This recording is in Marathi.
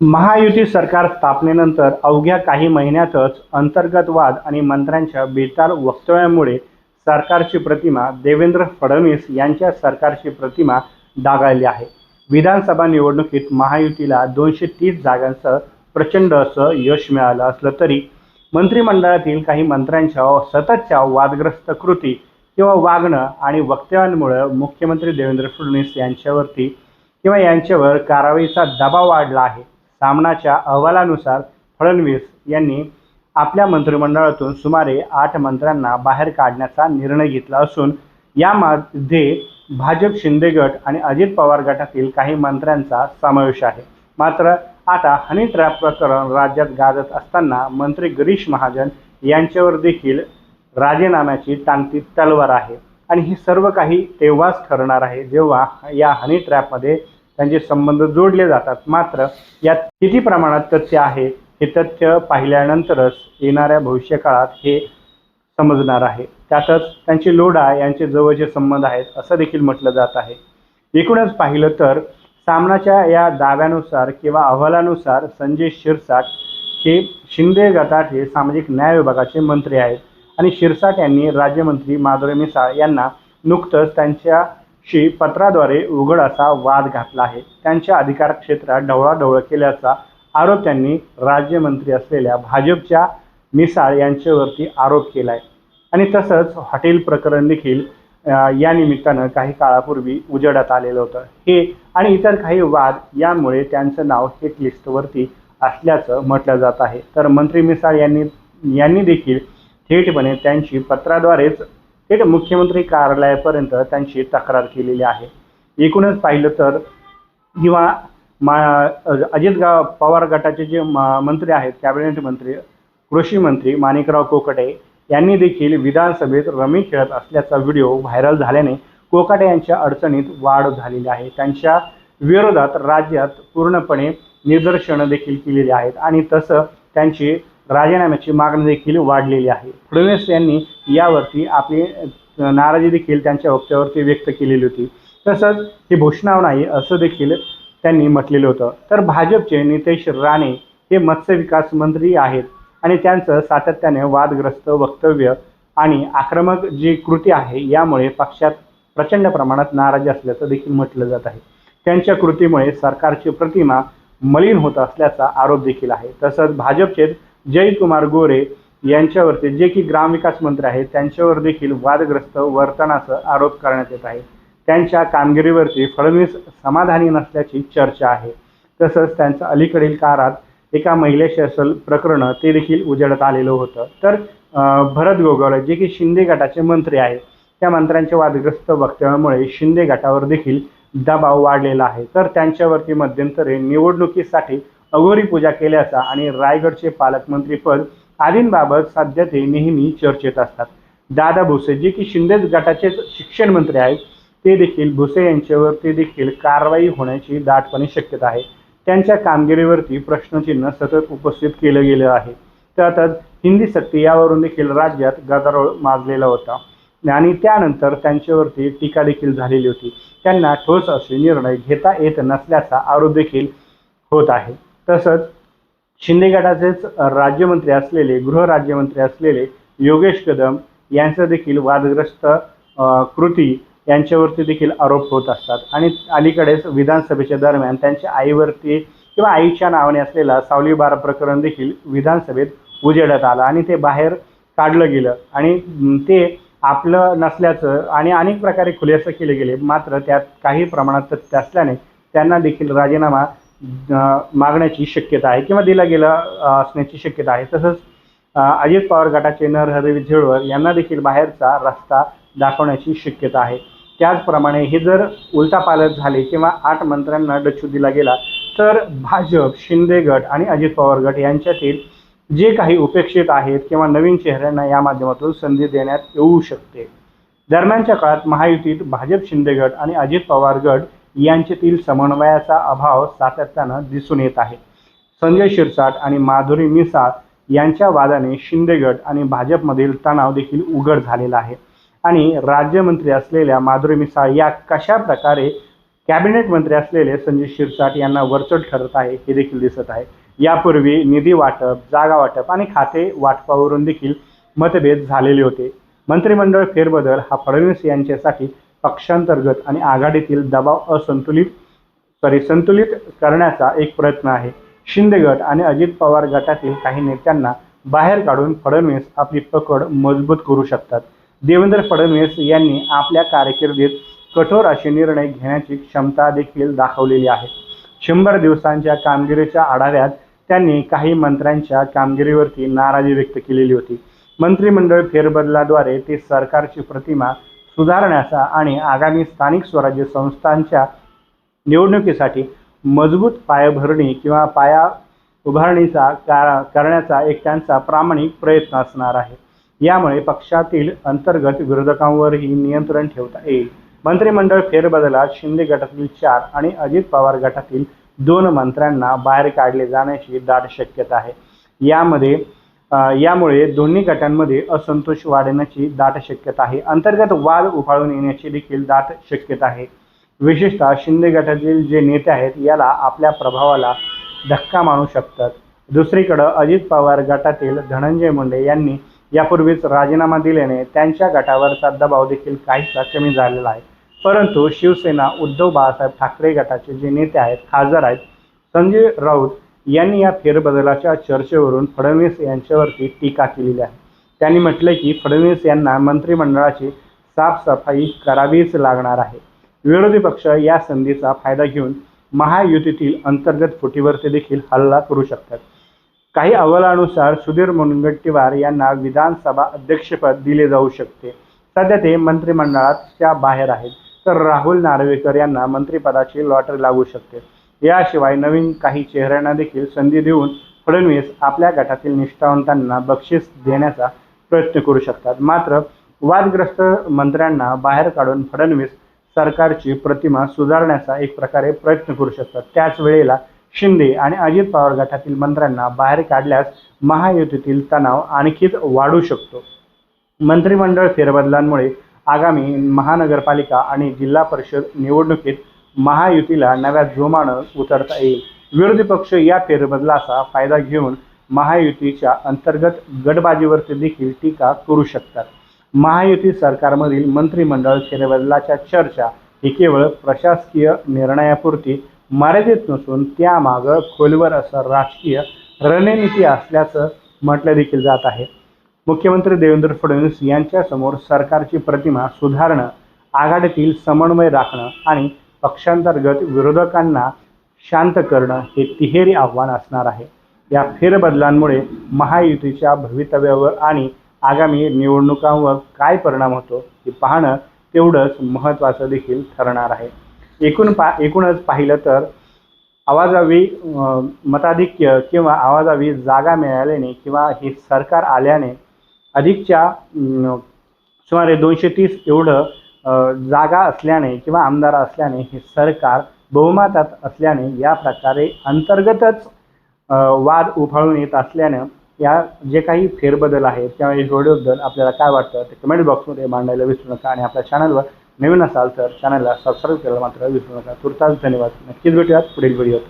महायुती सरकार स्थापनेनंतर अवघ्या काही महिन्यातच अंतर्गत वाद आणि मंत्र्यांच्या बेताल वक्तव्यामुळे सरकारची प्रतिमा देवेंद्र फडणवीस यांच्या सरकारची प्रतिमा डागाळली आहे. विधानसभा निवडणुकीत महायुतीला दोनशे तीस जागांचं प्रचंड असं यश मिळालं असलं तरी मंत्रिमंडळातील काही मंत्र्यांच्या सततच्या वादग्रस्त कृती किंवा वागणं आणि वक्तव्यांमुळं मुख्यमंत्री देवेंद्र फडणवीस यांच्यावरती किंवा यांच्यावर कारवाईचा दबाव वाढला आहे. सामनाच्या अहवालानुसार फडणवीस यांनी आपल्या मंत्रिमंडळातून सुमारे आठ मंत्र्यांना बाहेर काढण्याचा निर्णय घेतला असून यामध्ये भाजप शिंदे गट आणि अजित पवार गटातील काही मंत्र्यांचा समावेश आहे. मात्र आता हनी ट्रॅप प्रकरण राज्यात गाजत असताना मंत्री गिरीश महाजन यांच्यावर देखील राजीनाम्याची टांगती तलवार आहे. आणि हे सर्व काही तेव्हाच ठरणार आहे जेव्हा या हनी ट्रॅपमध्ये त्यांचे संबंध जोडले जातात. मात्र यात किती प्रमाणात तथ्य आहे हे तथ्य पाहिल्यानंतरच येणाऱ्या भविष्यकाळात हे समजणार आहे. त्यातच त्यांचे लोढा यांचे जवळचे संबंध आहेत असं देखील म्हटलं जात आहे. एकूणच पाहिलं तर सामनाच्या या दाव्यानुसार किंवा अहवालानुसार संजय शिरसाट हे शिंदे गटात हे सामाजिक न्याय विभागाचे मंत्री आहेत. आणि शिरसाट यांनी राज्यमंत्री माधुरी मिसाळ यांना नुकतंच त्यांच्या शी पत्राद्वारे उघड असा वाद घातला आहे. त्यांच्या अधिकार क्षेत्रात ढवळाढवळ केल्याचा आरोप त्यांनी राज्यमंत्री असलेल्या भाजपच्या मिसाळ यांच्यावरती आरोप केला आहे आणि तसंच हॉटेल प्रकरण देखील या निमित्तानं काही काळापूर्वी उजेडात आलेलं होतं. हे आणि इतर काही वाद यामुळे त्यांचं नाव हिट लिस्टवरती असल्याचं म्हटलं जात आहे. तर मंत्री मिसाळ यांनी यांनी देखील थेटपणे त्यांची पत्राद्वारेच थेट मुख्यमंत्री कार्यालयापर्यंत त्यांची तक्रार केलेली आहे. एकूणच पाहिलं तर किंवा मा अजित गा पवार गटाचे जे मंत्री आहेत कॅबिनेट मंत्री कृषी मंत्री माणिकराव कोकटे यांनी देखील विधानसभेत रमी खेळत असल्याचा व्हिडिओ व्हायरल झाल्याने कोकाटे यांच्या अडचणीत वाढ झालेली आहे. त्यांच्या विरोधात राज्यात पूर्णपणे निदर्शनं देखील केलेली आहेत आणि तसं त्यांची राजीनाम्याची मागणी देखील वाढलेली आहे. फडणवीस यांनी यावरती आपली नाराजी देखील त्यांच्या वक्त्यावरती व्यक्त केलेली होती. तसंच ही भूषणाव नाही असं देखील त्यांनी म्हटलेलं होतं. तर भाजपचे नितेश राणे हे मत्स्य विकास मंत्री आहेत आणि त्यांचं सातत्याने वादग्रस्त वक्तव्य आणि आक्रमक जी कृती आहे यामुळे पक्षात प्रचंड प्रमाणात नाराजी असल्याचं देखील म्हटलं जात आहे. त्यांच्या कृतीमुळे सरकारची प्रतिमा मलिन होत असल्याचा आरोप देखील आहे. तसंच भाजपचे जयकुमार गोरे यांच्यावरती जे की ग्रामविकास मंत्री आहेत त्यांच्यावर देखील वादग्रस्त वर्तनाचा आरोप करण्यात येत आहे. त्यांच्या कामगिरीवरती फडणवीस समाधानी नसल्याची चर्चा आहे. तसंच त्यांचं अलीकडील काळात एका महिलेशी असल प्रकरण ते देखील उजेडात आलेलं होतं. तर भरत गोगावले जे की शिंदे गटाचे मंत्री आहेत त्या मंत्र्यांच्या वादग्रस्त वक्तव्यामुळे शिंदे गटावर देखील दबाव वाढलेला आहे. तर त्यांच्यावरती मध्यंतरी निवडणुकीसाठी अघोरी पूजा केल्याचा आणि रायगडचे पालकमंत्रीपद आदींबाबत सध्या ते नेहमी चर्चेत असतात. दादा भुसे जे की शिंदेच गटाचे शिक्षण मंत्री आहेत ते देखील भुसे यांच्यावरती देखील कारवाई होण्याची दाटपणे शक्यता आहे. त्यांच्या कामगिरीवरती प्रश्नचिन्ह सतत उपस्थित केलं गेलं आहे. त्यातच हिंदी सक्ती यावरून देखील राज्यात गदारोळ माजलेला होता. आणि त्यानंतर त्यांच्यावरती टीका देखील झालेली होती. त्यांना ठोस असे निर्णय घेता येत नसल्याचा आरोप देखील होत आहे. तसंच शिंदे गटाचेच राज्यमंत्री असलेले गृहराज्यमंत्री असलेले योगेश कदम यांचं देखील वादग्रस्त कृती यांच्यावरती देखील आरोप होत असतात. आणि अलीकडेच विधानसभेच्या दरम्यान त्यांच्या आईवरती किंवा आईच्या नावाने असलेला सावलीबार प्रकरण देखील विधानसभेत उजेडात आलं आणि ते बाहेर काढलं गेलं. आणि ते आपलं नसल्याचं आणि अनेक प्रकारे खुलेसं केले गेले. मात्र त्यात काही प्रमाणात तथ्य असल्याने त्यांना देखील राजीनामा मागण्याची शक्यता आहे किंवा दिला गेला असण्याची शक्यता आहे. तसंच अजित पवार गटाचे नरहरी झिरवळ यांना देखील बाहेरचा रस्ता दाखवण्याची शक्यता आहे. त्याचप्रमाणे हे जर उलटापालट झाले किंवा आठ मंत्र्यांना डच्चू दिला गेला तर भाजप शिंदे गट आणि अजित पवार गट यांच्यातील जे काही उपेक्षित आहेत किंवा नवीन चेहऱ्यांना या माध्यमातून संधी देण्यात येऊ शकते. दरम्यानच्या काळात महायुतीत भाजप शिंदे गट आणि अजित पवार गट यांच्यातील समन्वयाचा अभाव सातत्यानं दिसून येत आहे. संजय शिरसाट आणि माधुरी मिसाळ यांच्या वादाने शिंदे गट आणि भाजपमधील तणाव देखील उघड झालेला आहे. आणि राज्यमंत्री असलेल्या माधुरी मिसाळ या कशा प्रकारे कॅबिनेट मंत्री असलेले संजय शिरसाट यांना वरचढ ठरत आहे हे देखील दिसत आहे. यापूर्वी निधी वाटप जागा वाटप आणि खाते वाटपावरून देखील मतभेद झालेले होते. मंत्रिमंडळ फेरबदल हा फडणवीस यांच्यासाठी पक्षांतर्गत आणि आघाडीतील दबाव असंतुलित सॉरी संतुलित करण्याचा एक प्रयत्न आहे. शिंदे गट आणि अजित पवार गटातील काही नेत्यांना बाहेर काढून फडणवीस आपली पकड मजबूत करू शकतात. देवेंद्र फडणवीस यांनी आपल्या कारकिर्दीत कठोर असे निर्णय घेण्याची क्षमता देखील दाखवलेली आहे. शंभर दिवसांच्या कामगिरीच्या आढाव्यात त्यांनी काही मंत्र्यांच्या कामगिरीवरती नाराजी व्यक्त केलेली होती. मंत्रिमंडळ फेरबदलाद्वारे ते सरकारची प्रतिमा सुधारण्याचा आणि आगामी स्थानिक स्वराज्य संस्थांच्या निवडणुकीसाठी मजबूत पायाभरणी किंवा पाया उभारणीचा का करण्याचा एक त्यांचा प्रामाणिक प्रयत्न असणार आहे. यामुळे पक्षातील अंतर्गत विरोधकांवरही नियंत्रण ठेवता येईल. मंत्रिमंडळ फेरबदलात शिंदे गटातील चार आणि अजित पवार गटातील दोन मंत्र्यांना बाहेर काढले जाण्याची दाट शक्यता आहे. यामध्ये यामुळे दोन्ही गटांमध्ये असंतोष वाढण्याची दाट शक्यता आहे. अंतर्गत वाद उफाळून येण्याची देखील दाट शक्यता आहे. विशेषतः शिंदे गटातील जे नेते आहेत याला आपल्या प्रभावाला धक्का मानू शकतात. दुसरीकडं अजित पवार गटातील धनंजय मुंडे यांनी यापूर्वीच राजीनामा दिल्याने त्यांच्या गटावरचा दबाव देखील काहीसा कमी झालेला आहे. परंतु शिवसेना उद्धव बाळासाहेब ठाकरे गटाचे जे नेते आहेत खासदार आहेत संजय राऊत यांनी या फेरबदलाच्या चर्चेवरून फडणवीस यांच्यावरती टीका केलेली आहे. त्यांनी म्हटले की फडणवीस यांना मंत्रिमंडळाची साफसफाई करावीच लागणार आहे. विरोधी पक्ष या संधीचा फायदा घेऊन महायुतीतील अंतर्गत फुटीवरती देखील हल्ला करू शकतात. काही अहवालानुसार सुधीर मुनगंटीवार यांना विधानसभा अध्यक्षपद दिले जाऊ शकते. सध्या ते मंत्रिमंडळाच्या बाहेर आहेत. तर राहुल नार्वेकर यांना मंत्रिपदाची लॉटरी लागू शकते. याशिवाय नवीन काही चेहऱ्यांना देखील संधी देऊन फडणवीस आपल्या गटातील निष्ठावंतांना बक्षीस देण्याचा प्रयत्न करू शकतात. मात्र वादग्रस्त मंत्र्यांना बाहेर काढून फडणवीस सरकारची प्रतिमा सुधारण्याचा एक प्रकारे प्रयत्न करू शकतात. त्याच वेळेला शिंदे आणि अजित पवार गटातील मंत्र्यांना बाहेर काढल्यास महायुतीतील तणाव आणखीच वाढू शकतो. मंत्रिमंडळ फेरबदलांमुळे आगामी महानगरपालिका आणि जिल्हा परिषद निवडणुकीत महायुतीला नव्या जोमानं उतरता येईल. विरोधी पक्ष या फेरबदलाचा फायदा घेऊन महायुतीच्या अंतर्गत गटबाजीवरती देखील टीका करू शकतात. महायुती सरकारमधील मंत्रिमंडळ फेरबदलाच्या चर्चा ही केवळ प्रशासकीय निर्णयापुरती मर्यादित नसून त्यामागं खोलवर असं राजकीय रणनीती असल्याचं म्हटलं देखील जात आहे. मुख्यमंत्री देवेंद्र फडणवीस यांच्यासमोर सरकारची प्रतिमा सुधारणं आघाडीतील समन्वय राखणं आणि पक्षांतर्गत विरोधकांना शांत करणं हे तिहेरी आव्हान असणार आहे. या फेरबदलांमुळे महायुतीच्या भवितव्यावर आणि आगामी निवडणुकांवर काय परिणाम होतो हे पाहणं तेवढंच महत्त्वाचं देखील ठरणार आहे. एकूण पा एकूणच पाहिलं तर आवाजावी मताधिक्य किंवा आवाजावी जागा मिळाल्याने किंवा हे सरकार आल्याने अधिकच्या सुमारे दोनशे तीस एवढं जागा असल्याने किंवा आमदार असल्याने हे सरकार बहुमतात असल्याने या प्रकारे अंतर्गतच वाद उफाळून येत असल्यानं या जे काही फेरबदल आहेत किंवा या व्हिडिओबद्दल आपल्याला काय वाटतं ते कमेंट बॉक्समध्ये मांडायला विसरू नका आणि आपल्या चॅनलवर नवीन असाल तर चॅनलला सबस्क्राईब करायला मात्र विसरू नका. तुर्तास धन्यवाद. नक्कीच भेटूयात पुढील व्हिडिओत